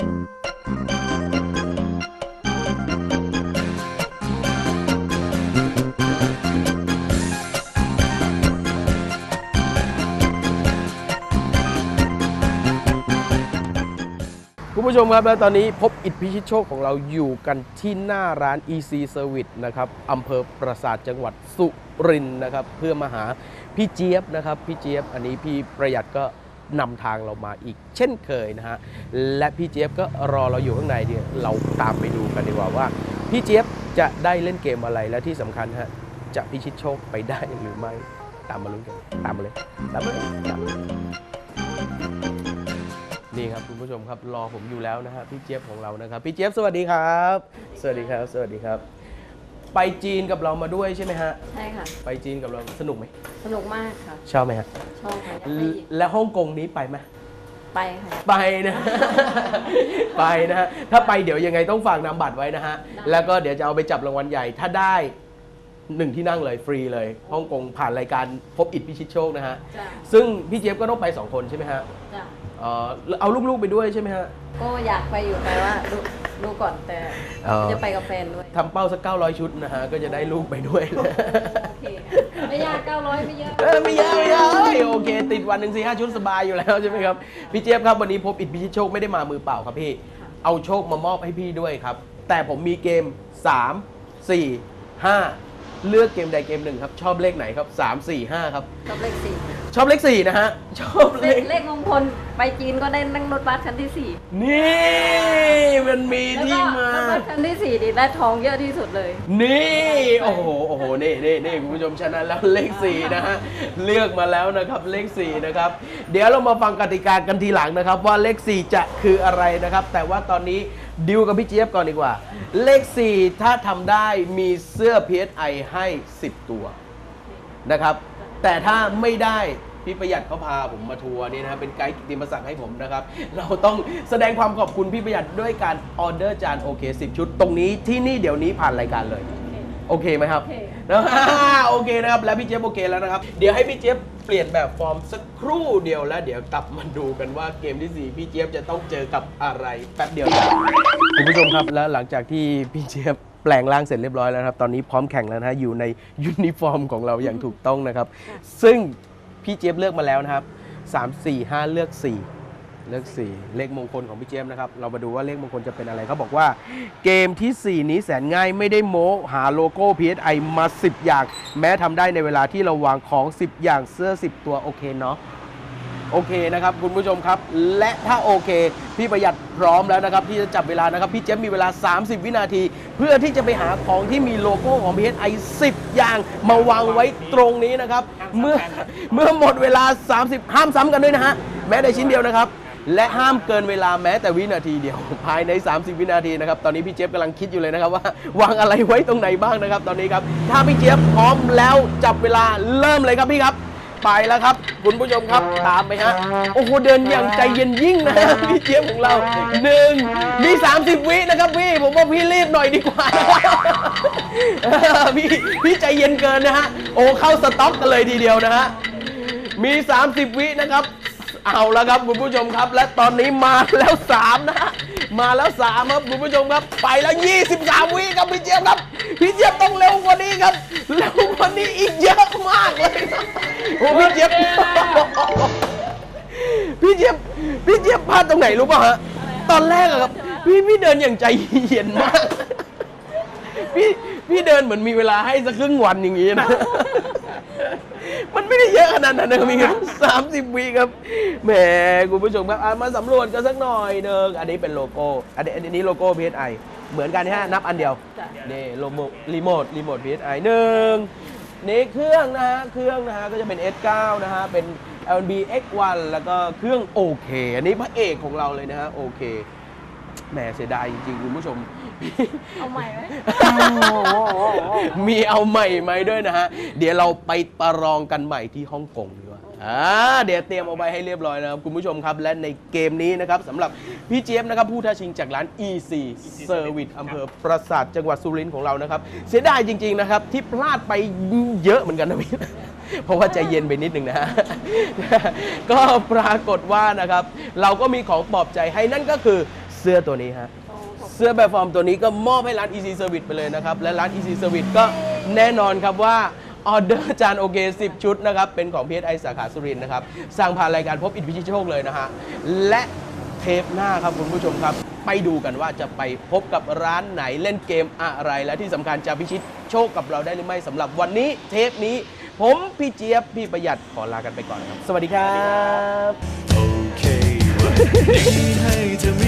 คุณผู้ชมครับและตอนนี้พบอิทพิชิตโชคของเราอยู่กันที่หน้าร้าน EC Service นะครับอำเภอปราสาทจังหวัดสุรินทร์นะครับ เพื่อมาหาพี่เจี๊ยบนะครับ พี่เจี๊ยบ อันนี้พี่ประหยัดก็ นำทางเรามาอีก เช่นเคยนะฮะ และพี่เจี๊ยบก็รอเราอยู่ข้างในเดียเราตามไปดูกันดีกว่าว่า พี่เจี๊ยบจะได้เล่นเกมอะไรและที่สำคัญฮะจะพิชิตโชคไปได้หรือไม่ ตามมาลุ้นกัน ตามมาเลยตามมาเลยตามมาเลยนี่ครับคุณผู้ชมครับรอผมอยู่แล้วนะฮะพี่เจี๊ยบของเรานะครับพี่เจี๊ยบสวัสดีครับ สวัสดีครับ สวัสดีครับ ไปจีนกับเรามาด้วยใช่ไหมฮะ ใช่ค่ะ ไปจีนกับเราสนุกไหมสนุกมากค่ะ ชอบไหมฮะ ชอบค่ะอยากไปอีกและฮ่องกงนี้ไปไหม ไปค่ะ ไปนะ ไปนะฮะ ถ้าไปเดี๋ยวยังไงต้องฝากนามบัตรไว้นะฮะ ได้ แล้วก็เดี๋ยวจะเอาไปจับรางวัลใหญ่ ถ้าได้หนึ่งที่นั่งเลยฟรีเลยฮ่องกงผ่านรายการพบอิทธิพิชิตโชคนะฮะ จ้ะซึ่งพี่เจี๊ยบก็ต้องไปสองคนใช่ไหมฮะจ้ะเอ่อเอาลูกๆไปด้วยใช่ไหมฮะ ก็อยากไปอยู่แต่ว่าดู ดูก่อนแต่เอ่อจะไปกับแฟนด้วย ทำเป้าสัก 900 ชุดนะฮะ ก็จะได้ลูกไปด้วย โอเคค่ะไม่ยาก 900 ไม่เยอะ เออไม่เยอะไม่เยอะเอ้ยโอเค ติดวันหนึ่งสี่ห้าชุดสบายอยู่แล้วใช่ไหมครับ พี่เจี๊ยบครับ วันนี้พบอิทธิพิชิตโชคไม่ได้มามือเปล่าครับพี่เอาโชคมามอบให้พี่ด้วยครับ แต่ผมมีเกม 3 4 5 เลือกเกมใดเกมหนึ่งครับ ชอบเลขไหนครับ 3 4 5 ครับชอบเลขสี่ชอบเลข 4 นะฮะ ชอบเลเลขข เลขมงคลไปจีนก็ได้นั่งรถบัสคันที่สี่นี่ มันมีแล้วที่ก็มา รถบัสคันที่สี่นี่ได้ทองเยอะที่สุดเลย นี่ โอ้โห โอ้โห นี่นี่นี่คุณผู้ชมชนะแล้วเลขสี่นะฮะ เลือกมาแล้วนะครับเลขสี่นะครับ เดี๋ยวเรามาฟังกติกากันทีหลังนะครับ ว่าเลขสี่จะคืออะไรนะครับ แต่ว่าตอนนี้ ดิวกับพี่เจี๊ยบก่อนดีกว่า เลขสี่ถ้าทำได้มีเสื้อ PSI ให้ 10 ตัวนะครับ แต่ถ้าไม่ได้พี่ประหยัดเขาพาผมมาทัวร์นี่นะครับเป็นไกด์กิติมศักดิ์ให้ผมนะครับ เราต้องแสดงความขอบคุณพี่ประหยัดด้วยการออเดอร์จานโอเค10 ชุด ตรงนี้ที่นี่เดี๋ยวนี้ผ่านรายการเลย โอเคไหมครับโอเคนะโอเคนะครับแล้วพี่เจี๊ยบโอเคแล้วนะครับ เดี๋ยวให้พี่เจี๊ยบเปลี่ยนแบบฟอร์มสักครู่เดียวแล้วเดี๋ยวกลับมาดูกันว่าเกมที่สี่พี่เจี๊ยบจะต้องเจอกับอะไรแป๊บเดียวนะครับคุณผู้ชมครับแล้วหลังจากที่พี่เจี๊ยบแปลงร่างเสร็จเรียบร้อยแล้วนะครับ ตอนนี้พร้อมแข่งแล้วนะฮะอยู่ในยูนิฟอร์มของเราอย่างถูกต้องนะครับ ซึ่งพี่เจี๊ยบเลือกมาแล้วนะครับ 3 4 5 เลือก 4 เลือก4เลขมงคลของพี่เจมส์นะครับ เรามาดูว่าเลขมงคลจะเป็นอะไรเขาบอกว่า เกมทีสี่ 4 นี้แสนง่ายไม่ได้โม้หาโลโก้ PSI มา 10 อย่าง แม้ทำได้ในเวลาที่เราวางของ 10 อย่างเสื้อ 10 ตัวโอเคเนาะโอเคนะครับคุณผู้ชมครับ และถ้าโอเค พี่ประหยัดพร้อมแล้วนะครับ ที่จะจับเวลานะครับ พี่เจมส์มีเวลา 30 วินาที เพื่อที่จะไปหาของที่มีโลโก้ของ PSI 10 อย่าง มาวางไว้ตรงนี้นะครับ เมื่อเมื่อหมดเวลา 30 ห้ามซ้ำกันด้วยนะฮะ แม้แต่ชิ้นเดียวนะครับ และห้ามเกินเวลาแม้แต่วินาทีเดียว ภายใน 30 วินาทีนะครับ ตอนนี้พี่เจี๊ยบกำลังคิดอยู่เลยนะครับว่าวางอะไรไว้ตรงไหนบ้างนะครับ ตอนนี้ครับ ถ้าพี่เจี๊ยบพร้อมแล้วจับเวลาเริ่มเลยครับพี่ครับ ไปแล้วครับ คุณผู้ชมครับตามไปฮะโอ้โหเดินอย่างใจเย็นยิ่งนะพี่เจี๊ยบของเราหนึ่งมี 30 วินะครับพี่ผมว่าพี่รีบหน่อยดีกว่าพี่พี่ใจเย็นเกินนะฮะโอ้เข้าสต็อกกันเลยทีเดียวนะฮะมี 30 วินะครับ เอาแล้วครับคุณผู้ชมครับ และตอนนี้มาแล้ว3นะฮะมาแล้ว3ครับคุณผู้ชมครับ ไปแล้ว 23 วิครับพี่เจี๊ยบครับ พี่เจี๊ยบต้องเร็วกว่านี้ครับเร็วกว่านี้อีกเยอะมากเลยครับโอ้พี่เจี๊ยบพี่เจี๊ยบพี่เจี๊ยบพลาดตรงไหนรู้ป่ะฮะตอนแรกอะครับ พี่พี่เดินอย่างใจเย็นมากพี่พี่เดินเหมือนมีเวลาให้สักครึ่งวันอย่างงี้นะ มันไม่ได้เยอะขนาดนั้นนะครับพี่ครับสามสิบวิครับแหมคุณผู้ชมครับอะมาสำรวจกันสักหน่อยเนึงอันนี้เป็นโลโก้อันนี้อันนี้โลโก้ PSI เหมือนกันนะฮะนับอันเดียวจ้ะ นี่โลโมรีโมทรีโมท PSI หนึ่งนี่เครื่องนะฮะเครื่องนะฮะก็จะเป็น S9 นะฮะเป็น LNB X1 แล้วก็เครื่องโอเคอันนี้พระเอกของเราเลยนะฮะโอเค แหมเสียดายจริงๆ คุณผู้ชม เอาใหม่ไหมมีเอาใหม่ไหมด้วยนะฮะ เดี๋ยวเราไปประลองกันใหม่ที่ฮ่องกงดีกว่าอ่าเดี๋ยวเตรียมเอาไว้ให้เรียบร้อยนะครับคุณผู้ชมครับ และในเกมนี้นะครับสำหรับพี่เจี๊ยบนะครับผู้ท้าชิงจากร้าน EC Service อำเภอปราสาทจังหวัดสุรินทร์ของเรานะครับ เสียดายจริง ๆนะครับ ที่พลาดไปเยอะเหมือนกันนะพี่เพราะว่าใจเย็นไปนิดหนึ่งนะฮะ ก็ปรากฏว่านะครับ เราก็มีของปลอบใจให้นั่นก็คือเสื้อตัวนี้ฮะโอ้ขอบคุณเสื้อแบบฟอร์มตัวนี้ก็มอบให้ร้าน Easy Service ไปเลยนะครับ และร้าน Easy Service ก็แน่นอนครับว่าออเดอร์จานโอเค 10 ชุดนะครับ เป็นของ PSI สาขาสุรินทร์นะครับ สั่งผ่านรายการพบอิทธิพิชิตโชคเลยนะฮะ และเทปหน้าครับคุณผู้ชมครับ ไปดูกันว่าจะไปพบกับร้านไหนเล่นเกมอะไร และที่สำคัญจะพิชิตโชคกับเราได้หรือไม่สำหรับวันนี้เทปนี้ ผมพี่เจี๊ยบ พี่ประหยัดขอลากันไปก่อนครับ สวัสดีครับ โอเคว่าดีให้เธอ